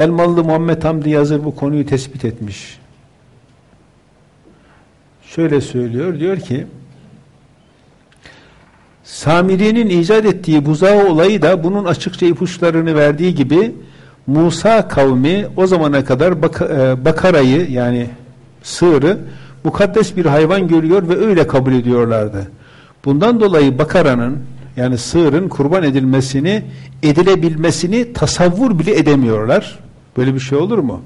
Elmalı Muhammed Hamdi Yazır bu konuyu tespit etmiş. Şöyle söylüyor, diyor ki Samiri'nin icat ettiği buzağı olayı da bunun açıkça ipuçlarını verdiği gibi Musa kavmi o zamana kadar bak e, bakarayı yani sığırı mukaddes bir hayvan görüyor ve öyle kabul ediyorlardı. Bundan dolayı bakaranın yani sığırın kurban edilmesini edilebilmesini tasavvur bile edemiyorlar. Böyle bir şey olur mu?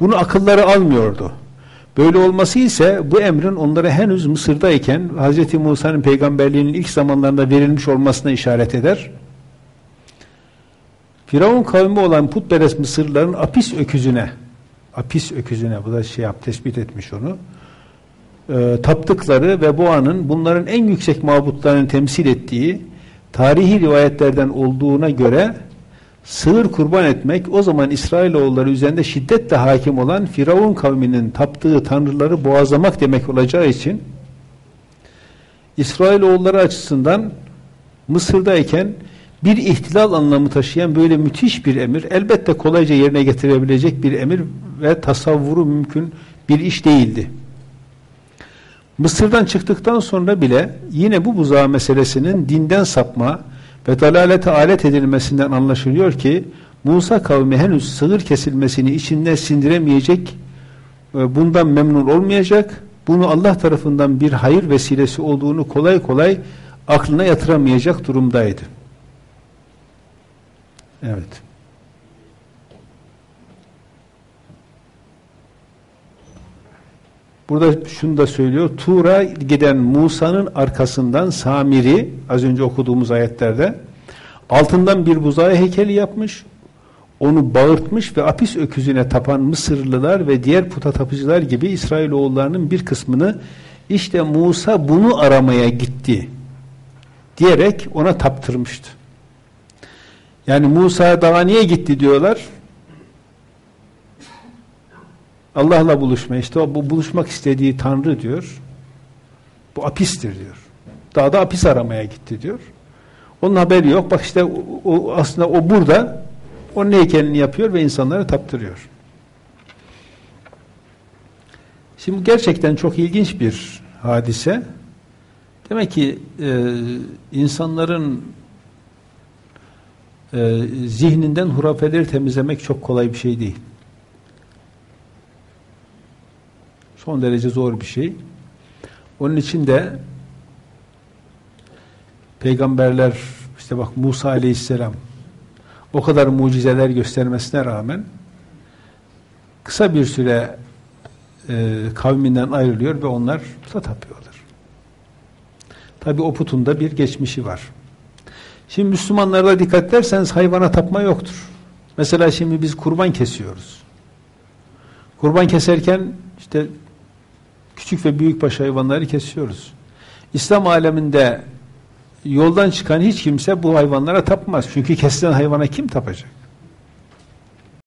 Bunu akılları almıyordu. Böyle olması ise bu emrin onlara henüz Mısır'dayken Hz. Musa'nın peygamberliğinin ilk zamanlarında verilmiş olmasına işaret eder. Firavun kavmi olan putperest Mısırlıların Apis öküzüne Apis öküzüne bu da şey yap tespit etmiş onu e, taptıkları ve boğanın bunların en yüksek mabutlarını temsil ettiği tarihi rivayetlerden olduğuna göre sığır kurban etmek o zaman İsrailoğulları üzerinde şiddetle hakim olan Firavun kavminin taptığı tanrıları boğazlamak demek olacağı için İsrailoğulları açısından Mısır'dayken bir ihtilal anlamı taşıyan böyle müthiş bir emir elbette kolayca yerine getirebilecek bir emir ve tasavvuru mümkün bir iş değildi. Mısır'dan çıktıktan sonra bile yine bu buzağı meselesinin dinden sapma ve dalalete alet edilmesinden anlaşılıyor ki Musa kavmi henüz sığır kesilmesini içinde sindiremeyecek, e, bundan memnun olmayacak, bunu Allah tarafından bir hayır vesilesi olduğunu kolay kolay aklına yatıramayacak durumdaydı. Evet. Burada şunu da söylüyor. Tur'a giden Musa'nın arkasından Samiri az önce okuduğumuz ayetlerde altından bir buzağı heykeli yapmış. Onu bağırtmış ve apis öküzüne tapan Mısırlılar ve diğer puta tapıcılar gibi İsrailoğullarının bir kısmını işte Musa bunu aramaya gitti diyerek ona taptırmıştı. Yani Musa daha niye gitti diyorlar. Allah'la buluşma işte o bu buluşmak istediği Tanrı diyor. Bu apistir diyor. Daha da apis aramaya gitti diyor. Onun haberi yok. Bak işte o, o aslında o burada onun heykelini yapıyor ve insanları taptırıyor. Şimdi gerçekten çok ilginç bir hadise. Demek ki e, insanların e, zihninden hurafeleri temizlemek çok kolay bir şey değil. Son derece zor bir şey. Onun için de peygamberler işte bak Musa aleyhisselam o kadar mucizeler göstermesine rağmen kısa bir süre e, kavminden ayrılıyor ve onlar puta tapıyorlar. Tabi o putun da bir geçmişi var. Şimdi Müslümanlarda dikkat ederseniz hayvana tapma yoktur. Mesela şimdi biz kurban kesiyoruz. Kurban keserken işte küçük ve büyükbaş hayvanları kesiyoruz. İslam aleminde yoldan çıkan hiç kimse bu hayvanlara tapmaz. Çünkü kesilen hayvana kim tapacak?